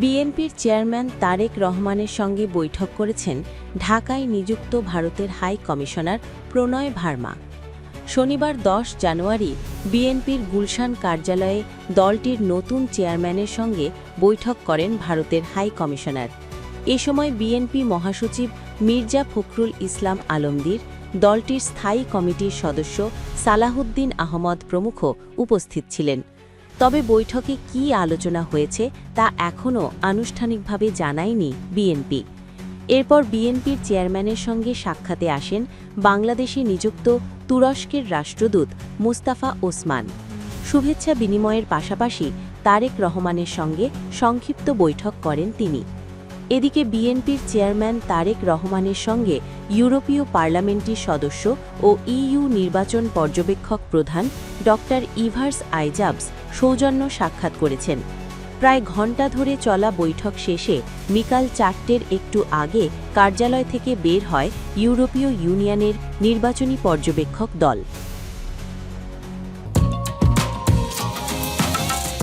বিএনপির চেয়ারম্যান তারেক রহমানের সঙ্গে বৈঠক করেছেন ঢাকায় নিযুক্ত ভারতের হাই কমিশনার প্রণয় ভার্মা। শনিবার দশ জানুয়ারি বিএনপির গুলশান কার্যালয়ে দলটির নতুন চেয়ারম্যানের সঙ্গে বৈঠক করেন ভারতের হাই কমিশনার। এ সময় বিএনপি মহাসচিব মির্জা ফখরুল ইসলাম আলমগীর, দলটির স্থায়ী কমিটির সদস্য সালাহুদ্দিন আহমদ প্রমুখ উপস্থিত ছিলেন। তবে বৈঠকে কি আলোচনা হয়েছে তা এখনও আনুষ্ঠানিকভাবে জানায়নি বিএনপি। এরপর বিএনপির চেয়ারম্যানের সঙ্গে সাক্ষাতে আসেন বাংলাদেশে নিযুক্ত তুরস্কের রাষ্ট্রদূত মুস্তাফা ওসমান। শুভেচ্ছা বিনিময়ের পাশাপাশি তারেক রহমানের সঙ্গে সংক্ষিপ্ত বৈঠক করেন তিনি। এদিকে বিএনপির চেয়ারম্যান তারেক রহমানের সঙ্গে ইউরোপীয় পার্লামেন্টের সদস্য ও ইইউ নির্বাচন পর্যবেক্ষক প্রধান ড ইভার্স আইজাবস সৌজন্য সাক্ষাৎ করেছেন। প্রায় ঘণ্টা ধরে চলা বৈঠক শেষে বিকাল চারটের একটু আগে কার্যালয় থেকে বের হয় ইউরোপীয় ইউনিয়নের নির্বাচনী পর্যবেক্ষক দল।